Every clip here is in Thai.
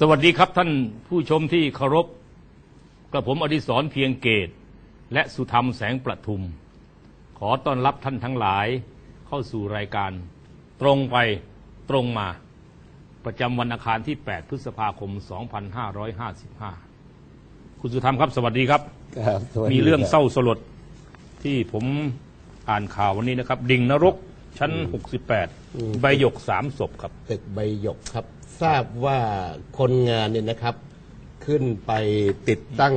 สวัสดีครับท่านผู้ชมที่เคารพกระผมอดิศรเพียงเกต และสุธรรมแสงประทุม ขอต้อนรับท่านทั้งหลายเข้าสู่รายการ ตรงไปตรงมา ประจำวันอังคารที่ 8 พฤษภาคม 2555 คุณสุธรรมครับ สวัสดีครับ ครับสวัสดีมีเรื่องคบเศร้าสลดที่ผมอ่านข่าววันนี้นะครับ ดิ่งนรกชั้น 68 ใบหยกสามศพครับ ตึกใบหยกครับ ทราบว่าคนงานเนี่ยนะครับขึ้นไปติดตั้ง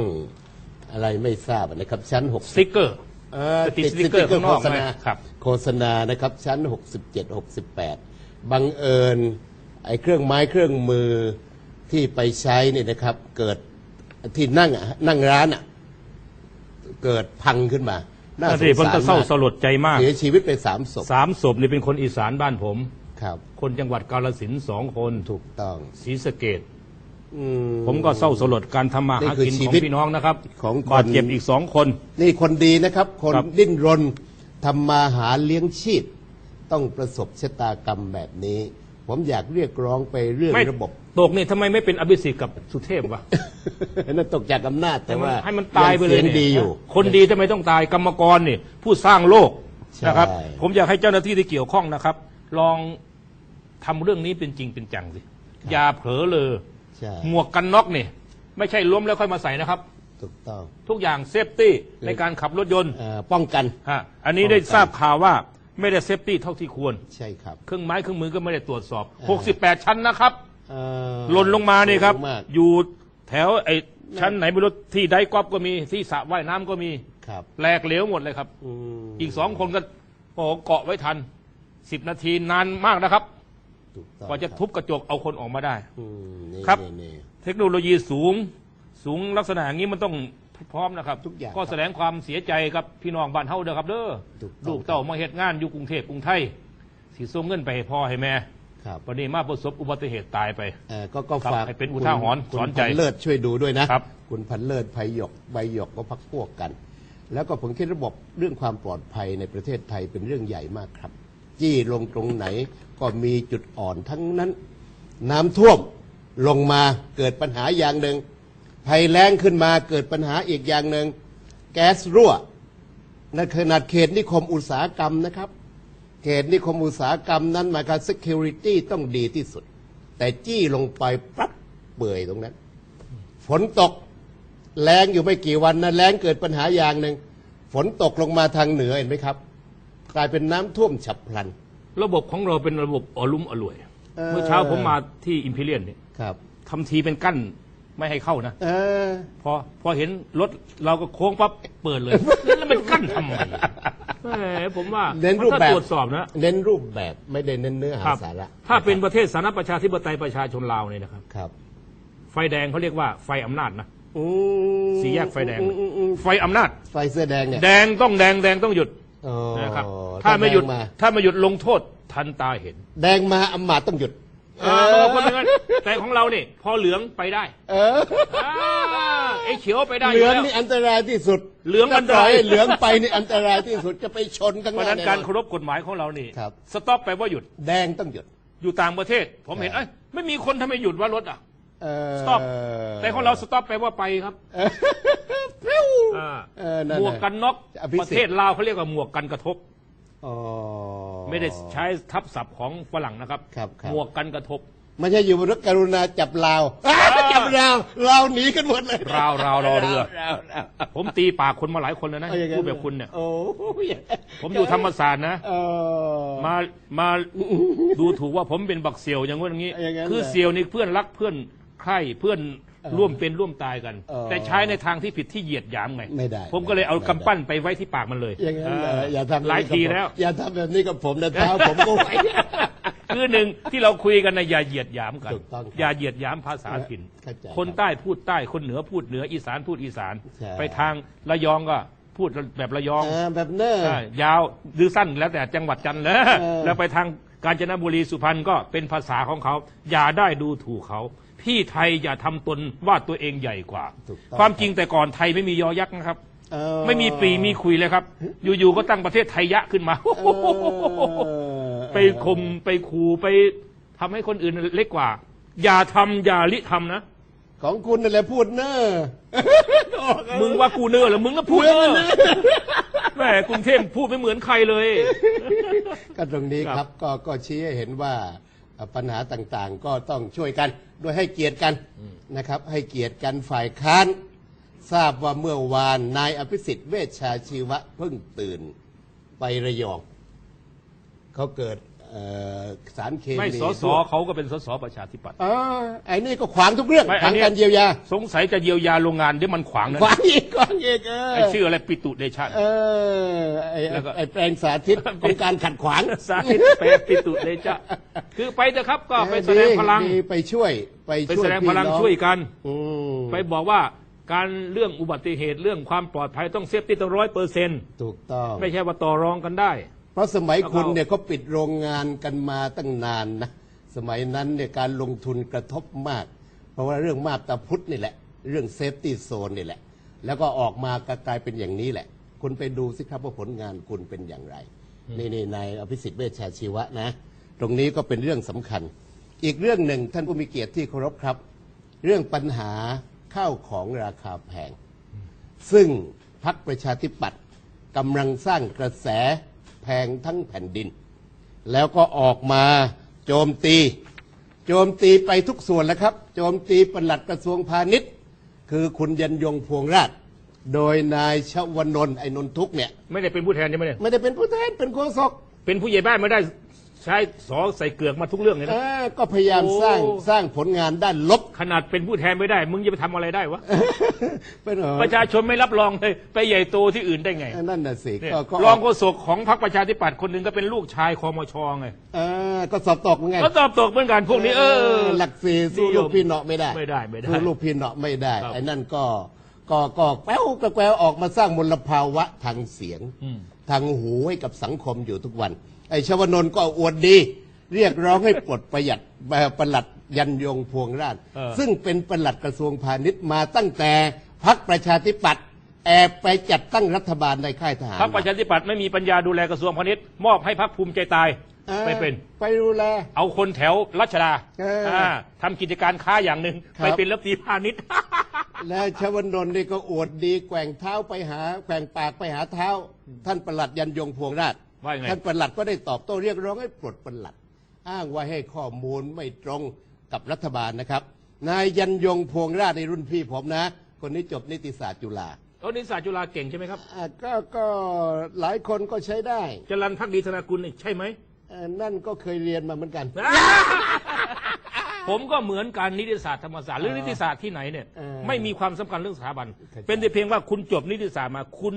อะไรไม่ทราบนะครับ ชั้นหกสติ๊กเกอร์เอ่อติดสติ๊กเกอร์ข้างนโฆอกษไหมณาครับ โฆษณานะครับ ชั้น 67 68 บังเอิญไอ้เครื่องไม้เครื่องมือที่ไปใช้เนี่ยนะครับ เกิดที่นั่งอะนั่งร้านอะเกิดพังขึ้นมา น่าน่าสสิงผมสารจะเศร้ามากสลดใจมากเสียชีวิตไปสามศพ สามศพนี่เป็นคนอีสานบ้านผม ครับ คนจังหวัดกาลสินธุ์สองคนถูกต้องศรีสะเกดอืมผมก็เศร้าสลดการทำมาหากินนี่คือชีของวิตพี่น้องนะครับของคน บาดเจ็บอีกสองคน นี่คนดีนะครับ คนครับ ดิ้นรนทำมาหาเลี้ยงชีพ ต้องประสบชะตากรรมแบบนี้ ผมอยากเรียกร้องไปเรื่องไม่ระบบ ตกนี่ทำไมไม่เป็นอภิสิทธิ์กับสุเทพวะ นั่นตกจากอำนาจแต่ว่าให้มันตายไปเลยงนี่ดีอยู่ คนดีทำไมต้องตายกรรมกรนี่ผู้สร้างโลกใช่นะครับ ผมอยากให้เจ้าหน้าที่ที่เกี่ยวข้องนะครับ ลอง ทำเรื่องนี้เป็นจริงเป็นจังสิอย่าเผลอเลยใช่หมวกกันน็อกนี่ไม่ใช่ล้มแล้วค่อยมาใส่นะครับ ถูกต้อง ทุกอย่างเซฟตี้ในการขับรถยนต์เอ่อป้องกันฮะอันนี้ได้ทราบข่าวว่าไม่ได้เซฟตี้เท่าที่ควร ใช่ครับ เครื่องไม้เครื่องมือก็ไม่ได้ตรวจสอบอ่า68 ชั้นนะครับเอ่อหล่นลงมานี่ครับสูงมากอยู่แถวไอ้ชั้นไหนไม่รู้ที่ไดกอฟก็มีที่สระว่ายน้ำก็มีครับแหลกเหลวหมดเลยครับอืมอีกสองคนก็โอ้โหเกาะไว้ทันสิบนาทีนานมากนะครับ ถูกต้องกว่าจะทุบกระจกเอาคนออกมาได้ อืมนี่ครับ นี่นี่ เทคโนโลยีสูง สูงลักษณะอย่างนี้มันต้องพร้อมนะครับทุกอย่างก็แสดงความเสียใจกับพี่น้องบ้านเฮาเด้อครับ เด้อถูกต้อง ลูกเต้ามาเหตุงานอยู่กรุงเทพกรุงไทยสิส่งเงินไปให้พ่อให้แม่ครับวันนี้มาประสบอุบัติเหตุตายไป เอ่อก็ก็ครับฝากให้เป็นอุทาหรณ์คุณสอนใจคุณพันเลิศช่วยดูด้วยนะครับ คุณพันเลิศภัยหยกใบหยกก็พักพวกกัน แล้วก็ผมคิดระบบเรื่องความปลอดภัยในประเทศไทยเป็นเรื่องใหญ่มากครับ จี้ลงตรงไหน ก็มีจุดอ่อนทั้งนั้น น้ำท่วมลงมาเกิดปัญหาอย่างหนึ่งภัยแล้งขึ้นมาเกิดปัญหาอีกอย่างหนึ่งแก๊สรั่วในขนาดเขตนิคมอุตสาหกรรมนะครับเขตนิคมอุตสาหกรรมนั้นหมายความ security ต้องดีที่สุด แต่จี้ลงไปปั๊บเปื่อยตรงนั้น ฝนตกแรงอยู่ไม่กี่วันนะแรงเกิดปัญหาอย่างหนึ่งฝนตกลงมาทางเหนือเห็นไหมครับ กลายเป็นน้ำท่วมฉับพลัน ระบบของเราเป็นระบบอลุ่มอร่วย เออ เมื่อเช้าผมมาที่อิมพีเรียนเนี่ยครับ ทำทีเป็นกั้นไม่ให้เข้านะ เออ พอพอเห็นรถเราก็โค้งปั๊บเปิดเลย แล้วมันกั้นทำไมแหมผมว่าเน้นมัรูปต้องแบบตรวจสอบนะเน้นรูปแบบไม่ได้เน้นเนื้อหาครับสาระถ้าเป็นประเทศสาธารณประชาธิปไตยประชาชนลาวเนี่ยนะครับ ครับไฟแดงเขาเรียกว่าไฟอำนาจนะ อืมสี่แยกไฟแดง อืมอืมอืมไฟอำนาจ ไฟเสื้อแดงเนี่ยแดงต้องแดงแดงต้องหยุดอ๋อ นะครับ ถ้าไม่หยุดแงมาถ้าไม่หยุดลงโทษทันตาเห็น แดงมาอำมาตย์ต้องหยุดอ่าบางคนเป็นงั้นแต่ของเราเนี่ยพอเหลืองไปได้ เอออ่าไอ้เขียวไปได้อเหลืยู่องแล้วนี่อันตรายที่สุด เหลืองอันตรายถ้ปล่ให้เหลืองไปนี่อันตรายที่สุดจะไปชนข้างเพหราะฉะน้านั้นการแอเคารพกฎหมายของเรานี่ครับสต็อปไปว่าหยุด แดงต้องหยุด อยู่ต่างประเทศ ผมเห็นใช่เอ้ยไม่มีคนทำไมหยุดว่ารถอะเออ สต็อปแต่ของเราสต็อปไปว่าไปครับเออปลิวอ่าเออนั่นหมวกกันน็อกอภิสิทธิ์ประเทศลาวเขาเรียกว่าหมวกกันกระทบอ๋อไม่ได้ใช้ทับศัพท์ของฝรั่งนะครับครับครับ หมวกกันกระทบไม่ใช่อยู่บนรถกรุณาจับลาวอ้าวจับลาวลาวหนีกันหมดเลยราวราวรอเรือราวราวผมตีปากคนมาหลายคนแล้วนะเอาอย่างนั้นพูดแบบคุณเนี่ยโอ้ยผมอยู่ธรรมศาสตร์นะเออมามาดูถูกว่าผมเป็นบักเซียวอย่างว่าอย่างนี้อย่างนั้นคือเหรอเซียวนี่เพื่อนรักเพื่อน ใคร่เพื่อนเออร่วมเป็นร่วมตายกัน เออ แต่ใช้ในทางที่ผิดที่เหยียดหยามไงไม่ได้ผมก็เลยเอาไม่ได้กำปั้นไปไว้ที่ปากมันเลยอย่างนั้นเหรอเอออย่าทำแบบนี้หลายกับทีผมแล้ว อย่าทำแบบนี้กับผมนะเท้าผมก็ไหว คือหนึ่งที่เราคุยกันนะอย่าเหยียดหยามกัน ถูกต้องครับอย่าเหยียดหยามภาษาถิ่นเข้าใจคนใต้พูดใต้คนเหนือพูดเหนืออีสานพูดอีสาน ใช่ ไปทางระยองก็พูดแบบระยอง อ่าแบบเน้อใช่ยาวหรือสั้นแล้วแต่จังหวัดจันทร์แล้วเออแล้วไปทางกาญจนบุรีสุพรรณก็เป็นภาษาของเขา อย่าได้ดูถูกเขา พี่ไทยอย่าทำตนว่าตัวเองใหญ่กว่า ถูกต้องความจริงแต่ก่อนไทยไม่มียอยักษ์นะครับ เออไม่มีปีมีคุยเลยครับ อยู่ๆก็ตั้งประเทศไทยยะขึ้นมาเออไปคมไปขู่ไปทำให้คนอื่นเล็กกว่า อย่าทำอย่าลิทำนะ ของคุณนั่นแหละพูดเนอมึงว่ากูเนื้อเหรือมึงก็พูดเนื้อแหมกรุงเทพพูดไม่เหมือนใครเลย ก็ตรงนี้ครับครับก็ก็ชี้ให้เห็นว่าเอ่อ ปัญหาต่างๆ ก็ต้องช่วยกันโดยให้เกียรติกันนะครับ ให้เกียรติกันฝ่ายค้าน ทราบว่าเมื่อวานนายอภิสิทธิ์เวชชาชีวะเพิ่งตื่นไประยองเขาเกิดเอ่อ สารเคมีไม่สสเขาก็เป็นสสประชาธิปัตย์อ๋อไอ้นี่ก็ขวางทุกเรื่องไม่ขวางอันนี้การเยียวยา สงสัยจะเยียวยาโรงงานเดี๋ยวมันขวางนะขวางอีกขวางอีกเออไอ้ชื่ออะไรปิตุเดชะเออไอ้แล้วก็ไอ้แปลงสาธิตของการขัดขวางสาธิตแปลปิตุเดชะคือไปเถอะครับก็ไปแสดงพลังดีไปช่วยไปไปช่วยแสดงพลังพี่น้อช่วยกันอืมไปบอกว่าการเรื่องอุบัติเหตุเรื่องความปลอดภัยต้องเซฟตี้ต้องร้อยเปอร์เซ็นต์ถูกต้องไม่ใช่ว่าต่อรองกันได้เพ ราะสมัยแล้วก็คุณเนี่ยก็ปิดโรงงานกันมาตั้งนานนะสมัยนั้นเนี่ยการลงทุนกระทบมาก เพราะว่าเรื่องมาบตาพุทธนี่แหละ เรื่องเซฟตี้โซนนี่แหละ แล้วก็ออกมากลายเป็นอย่างนี้แหละ คุณไปดูสิครับว่าผลงานคุณเป็นอย่างไร นี่นี่นายอภิสิทธิ์เวชชาชีวะนะ ตรงนี้ก็เป็นเรื่องสำคัญ อีกเรื่องหนึ่งท่านผู้มีเกียรติที่เคารพครับ เรื่องปัญหาข้าวของราคาแพง ซึ่งพรรคประชาธิปัตย์กำลังสร้างกระแสแพงทั้งแผ่นดิน แล้วก็ออกมาโจมตี โจมตีไปทุกส่วนแล้วครับ โจมตีปลัดกระทรวงพาณิชย์ คือคุณยันยงพวงราช โดยนายชวนนท์ไอ้นนทุกเนี่ยไม่ได้เป็นผู้แทนใช่ไหมเนี่ยไม่ได้เป็นผู้แทนเป็นโฆษกเป็นผู้ใหญ่บ้านไม่ได้ ใช้สอใส่เกลือกมาทุกเรื่องเลยเอนะ อก็พยายามสร้างโอ้ สร้างผลงานด้านลบ ขนาดเป็นผู้แทนไม่ได้ มึงจะไปทำอะไรได้วะ เป็นเหรอประชาชนไม่รับรองเลย ไปใหญ่โตที่อื่นได้ไงนั่นน่ะสิเนี่ยก็ก็รองโฆษกของพรรคประชาธิปัตย์คนหนึ่งก็เป็นลูกชายคอมชไงเออก็สอบตกเหมือนกันก็ตอบตกเหมือนกันพวกนี้ เออ หลักสี่สู้นิยมลูกพี่เนาะไม่ได้ไม่ได้ไม่ได้สู้ลูกพี่เนาะไม่ได้ครับ ไอ้นั่นก็ก็ก็แป๊วก็แป๊วออกมาสร้างมลภาวะทางเสียง อืม ทางหูให้กับสังคมอยู่ทุกวัน ไอ้ชวนนท์ก็อวดดี เรียกร้องให้ปลดประหยัดเอ่อประหลัดยันยงพวงราช เออ ซึ่งเป็นประหลัดกระทรวงพาณิชย์มาตั้งแต่พักประชาธิปัตย์แอบไปจัดตั้งรัฐบาลในค่ายทหารพรรคประชาธิปัตย์ไม่มีปัญญาดูแลกระทรวงพาณิชย์มอบให้พรรคภูมิใจตายออไปเป็น ไปดูแล เอาคนแถวรัชดาเอออ่าทำกิจการค้าอย่างหนึ่งครับ ไปเป็นรัฐมนตรีพาณิชย์ และชวนนท์นี่ก็อวดดีแกว่งเท้าไปหาแกว่งปากไปหาเท้า ท่านประหลัดยันยงพวงราช ว่ายังไงท่านประหลัดก็ได้ตอบโต้เรียกร้องให้ปลดประหลัด อ้างว่าให้ข้อมูลไม่ตรงกับรัฐบาลนะครับ นายยันยงพวงราชในรุ่นพี่ผมนะ คนนี้จบนิติศาสตร์จุฬาโอ้นิสสาจุฬาเก่งใช่ไหมครับอ่าก็ก็หลายคนก็ใช้ได้จรันพักดีธนากุลนี่ใช่ไหมเอ่อนั่นก็เคยเรียนมาเหมือนกัน ผมก็เหมือนการนิติศาสตร์ธรรมศาสตร์หรือนิติศาสตร์ที่ไหนเนี่ยเออไม่มีความสำคัญเรื่องสถาบัน เข้าใจเป็นแต่เพียงว่าคุณจบนิติศาสตร์มาคุณ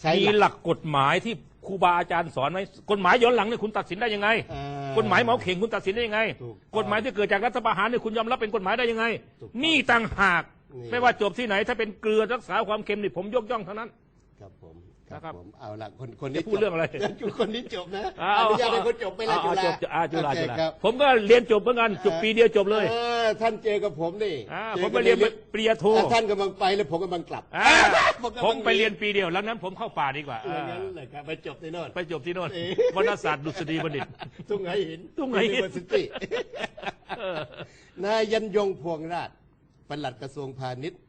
ใช้หลัก มีหลักกฎหมายที่ ครูบาอาจารย์สอนไหมกฎหมายย้อนหลังเนี่ยคุณตัดสินได้ยังไงเอ่อกฎหมายเหมาเข่งคุณตัดสินได้ยังไง ถูกต้องกฎหมายที่เกิดจากรัฐประหารเนี่ยคุณยอมรับเป็นกฎหมายได้ยังไง ถูกต้องนี่ต่างหาก นี่ ไม่ว่าจบที่ไหนถ้าเป็นเกลือรักษาความเค็มนี่ผมยกย่องเท่านั้นครับผมค นะครัรับบผมเอาละคนคนนี้จะพูดเรื่องอะไรจบคนนี้จบนะเาอนุญาตให้คนจบไปแล้วเอจุฬาจบอ่าจุฬาโอเคจุฬาครับผมก็เรียนจบเหมือนกันจบปีเดียวจบเลยออท่านเจอกับผมนี่อ่าจผอมกัไปบเรียนลิฟต์ปริญญาโทอ่าท่านกำลังไปแล้วผมกำลังกลับอ่าผมกำลังผมไปเรียนปีเดียวแล้วนั้นผมเข้าป่าดีกว่าอย่างนั้นเลยครับไปจบในโน่นไปจบที่โน่นเอ๊ะวรรณศาสตร์ดุษฎีบัณฑิตทุ่งไหหินทุ่งไหหิน University เออนายยันยงพวงราชปลัดกระทรวงพาณิชย์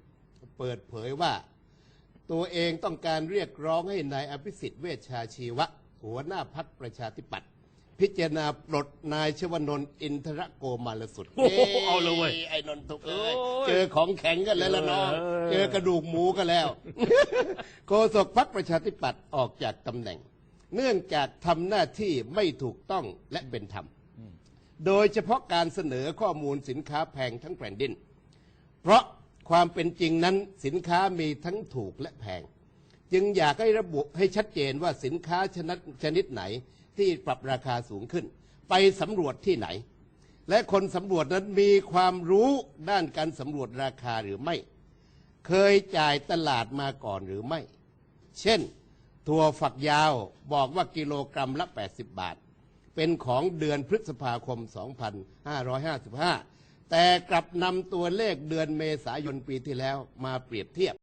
เปิดเผยว่า ตัวเองต้องการเรียกร้องให้นายอภิสิทธิ์เวชชาชีวะ หัวหน้าพักประชาธิปัตย์พิจารณาปลดนายชวนนท์อินทรโกมาลสุดโอ้โหเอาเลยเว้ยไอ้นนทุกเอ้ยโอ้ยเจอของแข็งกันแล้วละน้องเออเจอกระดูกหมูกันแล้ว โฆษกพักประชาธิปัตย์ออกจากตำแหน่ง เนื่องจากทำหน้าที่ไม่ถูกต้องและเป็นธรรม โดยเฉพาะการเสนอข้อมูลสินค้าแพงทั้งแผ่นดิน เพราะ ความเป็นจริงนั้นสินค้ามีทั้งถูกและแพง จึงอยากให้ระบุให้ชัดเจนว่าสินค้าชนิดชนิดไหนที่ปรับราคาสูงขึ้น ไปสำรวจที่ไหน และคนสำรวจนั้นมีความรู้ด้านการสำรวจราคาหรือไม่ เคยจ่ายตลาดมาก่อนหรือไม่ เช่น ถั่วฝักยาวบอกว่ากิโลกรัมละ 80 บาท เป็นของเดือนพฤษภาคม 2555 แต่กลับนำตัวเลขเดือนเมษายนปีที่แล้วมาเปรียบเทียบ